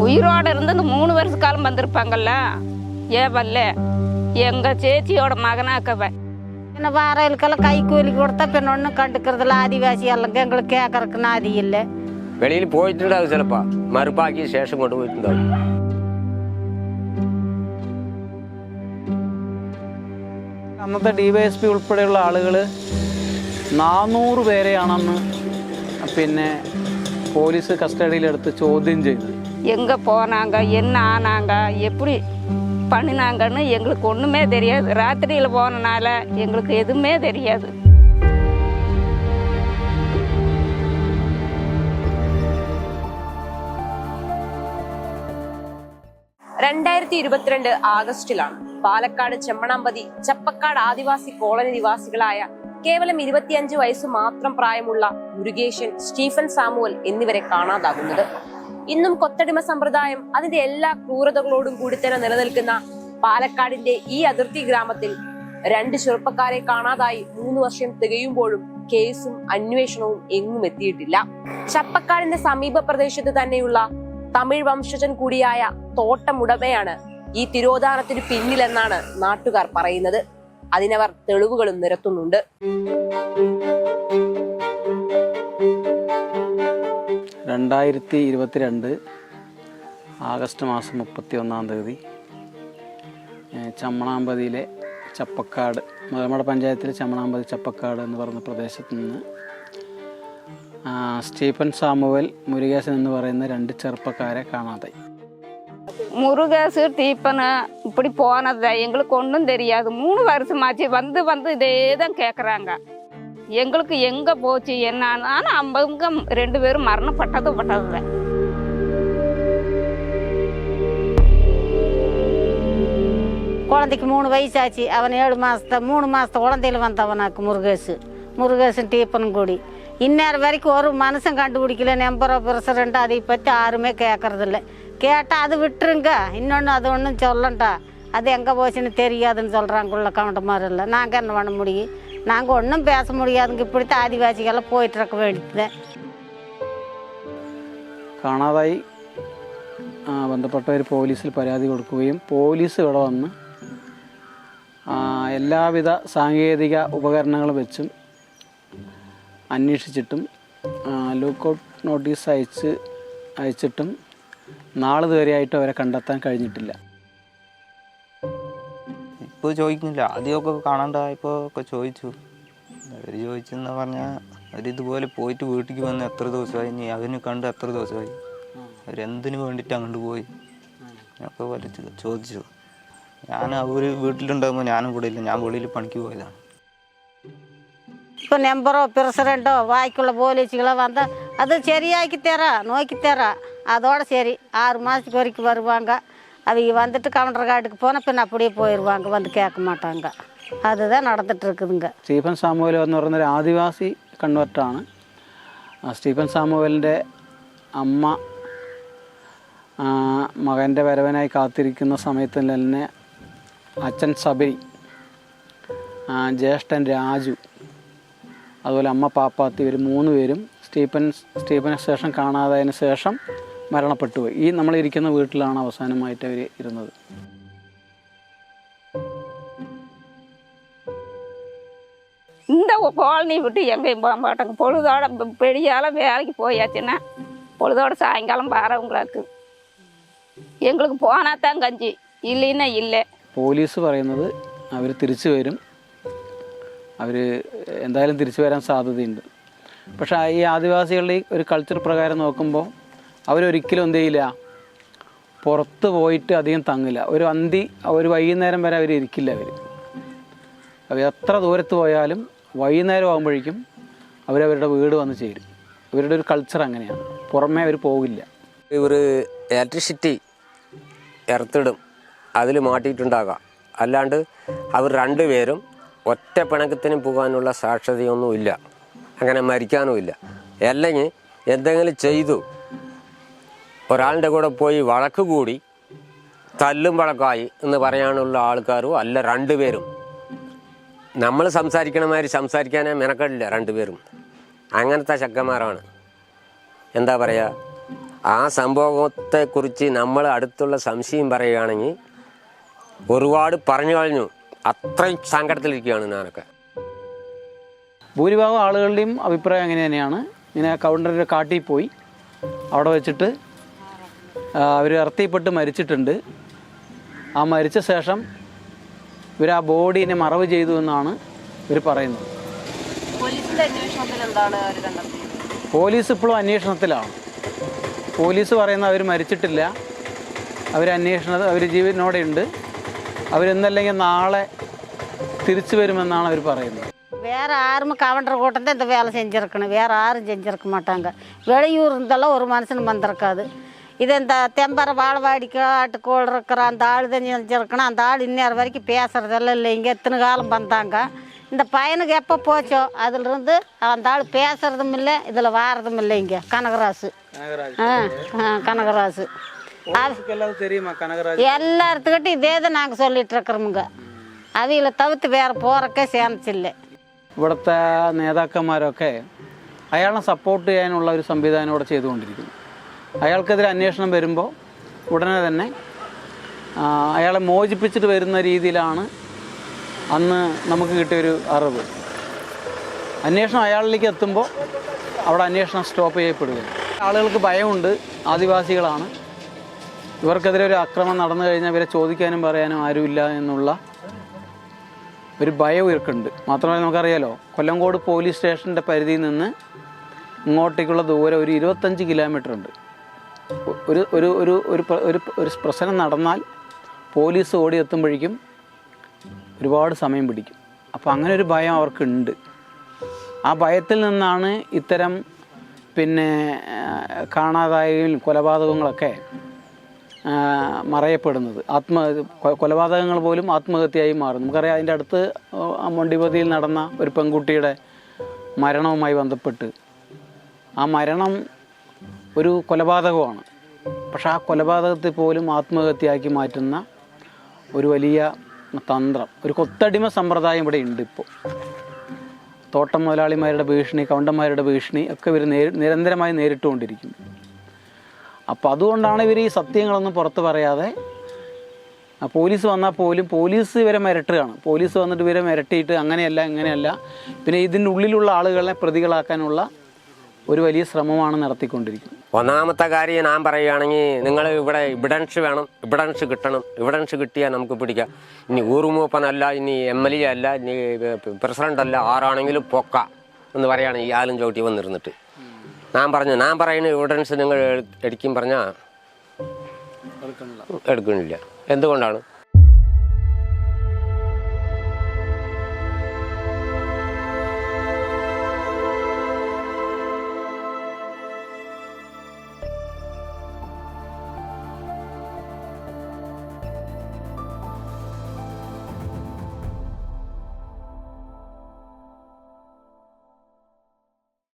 உயிரோட இருந்து இந்த மூணு வருஷ காலம் வந்திருப்பாங்கல்ல ஏ வல்ல எங்க சேச்சியோட மகனாக்கவ என்ன வாரலுக்கெல்லாம் கை கூலி கொடுத்தா பின்ன ஒன்றும் கண்டுக்கிறதுல ஆதிவாசி எல்லாம் எங்களுக்கு கேட்கறக்குன்னு நாதி இல்லை വെളിയിൽ പോയിട്ടുണ്ടാവും ചിലപ്പോൾ മറുപ്പാക്കിയ ശേഷം കൊണ്ടുപോയിട്ടുണ്ടാവും അന്നത്തെ ഡി വൈ എസ് പി ഉൾപ്പെടെയുള്ള ആളുകൾ നാനൂറ് പേരെയാണെന്ന് പിന്നെ പോലീസ് കസ്റ്റഡിയിലെടുത്ത് ചോദ്യം ചെയ്തു எங்க போனாங்க என்ன ஆனாங்க எப்படி பண்ணினாங்கன்னு எங்களுக்கு ஒண்ணுமே தெரியாது ராத்திரியில போனனால எங்களுக்கு எதுவுமே தெரியாது രണ്ടായിരത്തി ഇരുപത്തിരണ്ട് ആഗസ്റ്റിലാണ് പാലക്കാട് ചെമ്മണാമ്പതി ചപ്പക്കാട് ആദിവാസി കോളനി നിവാസികളായ കേവലം ഇരുപത്തിയഞ്ച് വയസ്സ് മാത്രം പ്രായമുള്ള മുരുകേശൻ സ്റ്റീഫൻ സാമുവൽ എന്നിവരെ കാണാതാകുന്നത് ഇന്നും കൊത്തടിമ സമ്പ്രദായം അതിന്റെ എല്ലാ ക്രൂരതകളോടും കൂടി തന്നെ നിലനിൽക്കുന്ന പാലക്കാടിന്റെ ഈ അതിർത്തി ഗ്രാമത്തിൽ രണ്ട് ചെറുപ്പക്കാരെ കാണാതായി മൂന്ന് വർഷം തികയുമ്പോഴും കേസും അന്വേഷണവും എങ്ങും എത്തിയിട്ടില്ല. ചപ്പക്കാടിന്റെ സമീപ പ്രദേശത്ത് തന്നെയുള്ള തമിഴ് വംശജൻ കൂടിയായ തോട്ടമുടമയാണ് ഈ തിരോധാനത്തിന് പിന്നിലെന്നാണ് നാട്ടുകാർ പറയുന്നത്. അതിനവർ തെളിവുകളും നിരത്തുന്നുണ്ട്. രണ്ടായിരത്തി ഇരുപത്തിരണ്ട് ആഗസ്റ്റ് മാസം മുപ്പത്തി ഒന്നാം തീയതി ഏഹ് ചമ്മണാമ്പതിയിലെ ചപ്പക്കാട് നമ്മുടെ പഞ്ചായത്തിലെ ചമ്മണാമ്പതി ചപ്പക്കാട് എന്ന് പറയുന്ന പ്രദേശത്ത് നിന്ന് ആ, സ്റ്റീഫൻ സാമുവൽ മുരുകേശൻ എന്ന് പറയുന്ന രണ്ട് ചെറുപ്പക്കാരെ കാണാതായി முருகேசு டீப்பனு இப்படி போனது எங்களுக்கு ஒன்றும் தெரியாது மூணு வருஷமாச்சு வந்து வந்து இதே தான் கேட்குறாங்க எங்களுக்கு எங்கே போச்சு என்னன்னு. ஆனால் அவங்க ரெண்டு பேரும் மரணப்பட்டதும் பட்டது குழந்தைக்கு மூணு வயசாச்சு. அவன் ஏழு மாசத்த மூணு மாசத்த குழந்தையில வந்தவனாக்கு முருகேசு. முருகேசன் டீப்பனும் கூடி இந்நேரம் வரைக்கும் ஒரு மனுஷன் கண்டுபிடிக்கல. நம்பரோ பிரசிடண்ட் அதை பற்றி யாருமே கேட்கறதில்ல கேட்டால் அது விட்டுருங்க. இன்னொன்று அது ஒன்றும் சொல்லண்டா. அது எங்கே போச்சுன்னு தெரியாதுன்னு சொல்கிறாங்க உள்ள கவுண்டமாரில் இல்லை நாங்கள் என்ன பண்ண முடியும்? நாங்கள் ஒன்றும் பேச முடியாதுங்க இப்படித்தான் ஆதிவாசிகள்லாம் போயிட்டு இருக்க வேண்டியது കാണാതായി ആ, ബന്ധപ്പെട്ടവർ പോലീസിൽ പരാതി കൊടുക്കുകയും പോലീസ് ഇവിടെ വന്ന് ആ, എല്ലാവിധ സാങ്കേതിക ഉപകരണങ്ങൾ വെച്ചും അന്വേഷിച്ചിട്ടും ലുക്കൗട്ട് നോട്ടീസ് അയച്ച് അയച്ചിട്ടും നാളിതുവരെയായിട്ട് അവരെ കണ്ടെത്താൻ കഴിഞ്ഞിട്ടില്ല ഇപ്പൊ ചോദിക്കുന്നില്ല. ആദ്യമൊക്കെ കാണണ്ടായപ്പോൾ ഒക്കെ ചോദിച്ചു. അവർ ചോദിച്ചെന്ന് പറഞ്ഞാൽ അവരിതുപോലെ പോയിട്ട് വീട്ടിക്ക് വന്ന് എത്ര ദിവസമായി? ഇനി അവന് കണ്ട് എത്ര ദിവസമായി? അവരെന്തിനു വേണ്ടിട്ട് അങ്ങോട്ട് പോയി? ഒക്കെ വലിച്ചു ചോദിച്ചു. ഞാൻ അവർ വീട്ടിലുണ്ടാകുമ്പോൾ ഞാനും കൂടെ ഇല്ല. ഞാൻ വെളിയിൽ പണിക്ക് പോയതാണ്. ഇപ്പൊ നമ്പറോ പ്രസിഡന്റോ വായിക്കുള്ള പോലീസുകളോ വന്നാൽ അത് ശരിയാക്കി തരാ നോക്കി തരാ. അതോടെ ശരി. ആറ് മാസത്തേക്ക് വരുവാങ്ക. அவங்க வந்துட்டு கவுண்டர் காட்டுக்கு போனால் பின்ன அப்படியே போயிடுவாங்க வந்து கேட்க மாட்டாங்க அதுதான் நடந்துட்டு இருக்குதுங்க സ്റ്റീഫൻ സാമുവൽ എന്ന് പറയുന്ന ഒരു ആദിവാസി കൺവെർട്ടാണ് ആ സ്റ്റീഫൻ സാമുവലിൻ്റെ അമ്മ ആ, മകൻ്റെ വരവനായി കാത്തിരിക്കുന്ന സമയത്ത് തന്നെ അച്ഛൻ സബരി ആ, ജ്യേഷ്ഠൻ രാജു അതുപോലെ അമ്മ പാപ്പാത്തി ഇവർ മൂന്ന് പേരും സ്റ്റീഫൻ സ്റ്റീഫന് ശേഷം കാണാതായതിനു ശേഷം മരണപ്പെട്ടു പോയി ഈ നമ്മളിരിക്കുന്ന വീട്ടിലാണ് അവസാനമായിട്ട് അവർ ഇരുന്നത് இந்த கோலனி விட்டு எங்கேயும் போக மாட்டாங்க பொழுதோட பெ- பெரியால வேலைக்கு போயாச்சுன்னா பொழுதோட சாயங்காலம் பாரவங்களுக்கு எங்களுக்கு போனா தான் கஞ்சி இல்லைன்னா இல்லை പോലീസ് പറയുന്നത് അവർ തിരിച്ചു വരും അവർ എന്തായാലും തിരിച്ചു വരാൻ സാധ്യതയുണ്ട് പക്ഷേ ഈ ആദിവാസികളുടെ ഈ ഒരു കൾച്ചർ പ്രകാരം നോക്കുമ്പോൾ അവരൊരിക്കലും എന്ത് ചെയ്യില്ല പുറത്ത് പോയിട്ട് അധികം തങ്ങില്ല. ഒരു അന്തി ഒരു വൈകുന്നേരം വരെ അവർ ഇരിക്കില്ല അവർ അവർ എത്ര ദൂരത്ത് പോയാലും വൈകുന്നേരം ആകുമ്പോഴേക്കും അവരവരുടെ വീട് വന്ന് ചേരും. ഇവരുടെ ഒരു കൾച്ചർ അങ്ങനെയാണ്. പുറമേ അവർ പോകില്ല. ഇവർ ഇലക്ട്രിസിറ്റി ഇറത്തിടും അതിൽ മാറ്റിയിട്ടുണ്ടാകാം. അല്ലാണ്ട് അവർ രണ്ടുപേരും ഒറ്റ പിണക്കത്തിന് പോകാനുള്ള സാക്ഷരതയൊന്നുമില്ല അങ്ങനെ മരിക്കാനുമില്ല. അല്ലെങ്കിൽ എന്തെങ്കിലും ചെയ്തു ഒരാളുടെ കൂടെ പോയി വഴക്ക് കൂടി തല്ലും വഴക്കായി എന്ന് പറയാനുള്ള ആൾക്കാരും അല്ല രണ്ടുപേരും നമ്മൾ സംസാരിക്കണമാതിരി സംസാരിക്കാനേ മെനക്കെടില്ല രണ്ടുപേരും അങ്ങനത്തെ ശക്കന്മാരാണ് എന്താ പറയുക ആ സംഭവത്തെക്കുറിച്ച് നമ്മൾ അടുത്തുള്ള സംശയം പറയുകയാണെങ്കിൽ ഒരുപാട് പറഞ്ഞു കഴിഞ്ഞു. അത്രയും സങ്കടത്തിലിരിക്കുകയാണ് ഞാനൊക്കെ. ഭൂരിഭാഗം ആളുകളുടെയും അഭിപ്രായം അങ്ങനെ തന്നെയാണ്. ഇങ്ങനെ കൗണ്ടറിന്റെ കാട്ടിൽ പോയി. അവിടെ വെച്ചിട്ട് അവർ ഇറത്തിപ്പെട്ട് മരിച്ചിട്ടുണ്ട് ആ മരിച്ച ശേഷം ഇവർ ആ ബോഡീനെ മറവ് ചെയ്തു എന്നാണ് ഇവർ പറയുന്നത് പോലീസിന്റെ അന്വേഷണത്തിൽ എന്താണ് അവർ കണ്ടെത്തിയത് പോലീസ് ഇപ്പോഴും അന്വേഷണത്തിലാണ് പോലീസ് പറയുന്ന അവർ മരിച്ചിട്ടില്ല അവർ അന്വേഷണ അവർ ജീവനോടെ ഉണ്ട് അവരെന്നല്ലെങ്കിൽ നാളെ തിരിച്ചു വരുമെന്നാണ് അവർ പറയുന്നത് வேற யாரும் கவுண்டர் கூட்டத்தை இந்த வேலை செஞ்சுருக்கணும் வேற யாரும் செஞ்சுருக்க மாட்டாங்க வெளியூர் இருந்தெல்லாம் ஒரு மனுஷனும் வந்திருக்காது இது இந்த தெம்பரை வாழவாடி காட்டுக்கோள் இருக்கிற அந்த ஆள் தான் செஞ்சுருக்கணும் அந்த ஆள் இந்நேரம் வரைக்கும் பேசுறதெல்லாம் இல்லைங்க எத்தனை காலம் வந்தாங்க இந்த பையனுக்கு எப்போ போச்சோ அதிலிருந்து அந்த ஆள் பேசுறதும் இல்லை இதில் வாரதும் இல்லைங்க கனகராசு ஆ ஆ கனகராசு அது தெரியுமா கனகராஜ் எல்லாத்துக்கிட்டும் இதே தான் நாங்கள் சொல்லிட்டு இருக்கிறோமுங்க அவிகளை தவிர்த்து வேற போறக்கே சேமிச்சில்லை ഇവിടുത്തെ നേതാക്കന്മാരൊക്കെ അയാളെ സപ്പോർട്ട് ചെയ്യാനുള്ള ഒരു സംവിധാനം ഇവിടെ ചെയ്തുകൊണ്ടിരിക്കുന്നു അയാൾക്കെതിരെ അന്വേഷണം വരുമ്പോൾ ഉടനെ തന്നെ അയാളെ മോചിപ്പിച്ചിട്ട് വരുന്ന രീതിയിലാണ് അന്ന് നമുക്ക് കിട്ടിയൊരു അറിവ്. അന്വേഷണം അയാളിലേക്ക് എത്തുമ്പോൾ അവിടെ അന്വേഷണം സ്റ്റോപ്പ് ചെയ്യപ്പെടുക ആളുകൾക്ക് ഭയമുണ്ട് ആദിവാസികളാണ്. ഇവർക്കെതിരെ ഒരു അക്രമം നടന്നു കഴിഞ്ഞാൽ ഇവരെ ചോദിക്കാനും പറയാനും ആരുമില്ല എന്നുള്ള ഒരു ഭയം ഇവർക്കുണ്ട്. മാത്രമല്ല നമുക്കറിയാലോ കൊല്ലങ്കോട് പോലീസ് സ്റ്റേഷന്റെ പരിധിയിൽ നിന്ന് ഇങ്ങോട്ടേക്കുള്ള ദൂരം ഒരു ഇരുപത്തഞ്ച് കിലോമീറ്റർ ഉണ്ട്. ഒരു ഒരു ഒരു ഒരു ഒരു പ്രശ്നം നടന്നാൽ പോലീസ് ഓടി എത്തുമ്പോഴേക്കും ഒരുപാട് സമയം പിടിക്കും. അപ്പോൾ അങ്ങനെ ഒരു ഭയം അവർക്കുണ്ട്. ആ ഭയത്തിൽ നിന്നാണ് ഇത്തരം പിന്നെ കാണാതായും കൊലപാതകങ്ങളൊക്കെ മറയപ്പെടുന്നത്. ആത്മ കൊലപാതകങ്ങൾ പോലും ആത്മഹത്യയായി മാറും നമുക്കറിയാം അതിന്റെ അടുത്ത് മൊണ്ടിപതിയിൽ നടന്ന ഒരു പെൺകുട്ടിയുടെ മരണവുമായി ബന്ധപ്പെട്ട് ആ മരണം ഒരു കൊലപാതകമാണ്. പക്ഷെ ആ കൊലപാതകത്തെ പോലും ആത്മഹത്യയാക്കി മാറ്റുന്ന ഒരു വലിയ തന്ത്രം ഒരു കൊത്തടിമ സമ്പ്രദായം ഇവിടെ ഉണ്ട് ഇപ്പോൾ. തോട്ടം മുതലാളിമാരുടെ ഭീഷണി കൗണ്ടന്മാരുടെ ഭീഷണി ഒക്കെ ഇവർ നേരി നിരന്തരമായി നേരിട്ടുകൊണ്ടിരിക്കുന്നു. അപ്പോൾ അതുകൊണ്ടാണ് ഇവർ ഈ സത്യങ്ങളൊന്നും പുറത്ത് പറയാതെ പോലീസ് വന്നാൽ പോലും പോലീസ് ഇവരെ മിരട്ടുകയാണ്. പോലീസ് വന്നിട്ട് ഇവരെ മിരട്ടിയിട്ട് അങ്ങനെയല്ല ഇങ്ങനെയല്ല. പിന്നെ ഇതിന്റെ ഉള്ളിലുള്ള ആളുകളെ പ്രതികളാക്കാനുള്ള ഒരു വലിയ ശ്രമമാണ് നടത്തിക്കൊണ്ടിരിക്കുന്നത്. ഒന്നാമത്തെ കാര്യം ഞാൻ പറയുകയാണെങ്കിൽ നിങ്ങൾ ഇവിടെ ഇവിഡൻസ് വേണം ഇവിഡൻസ് കിട്ടണം. ഇവിഡൻസ് കിട്ടിയാൽ നമുക്ക് പിടിക്കാം. ഇനി ഊറുമൂപ്പനല്ല ഇനി എം എൽ എ അല്ല ഇനി പ്രസിഡന്റ് അല്ല ആരാണെങ്കിലും പൊക്ക എന്ന് പറയുകയാണ് ഈ ആലും ചവിട്ടി വന്നിരുന്നിട്ട്. ഞാൻ പറഞ്ഞു ഞാൻ പറയുന്ന ഇവിഡൻസ് നിങ്ങൾ എടുക്കും പറഞ്ഞാൽ എടുക്കണില്ല. എന്തുകൊണ്ടാണ്?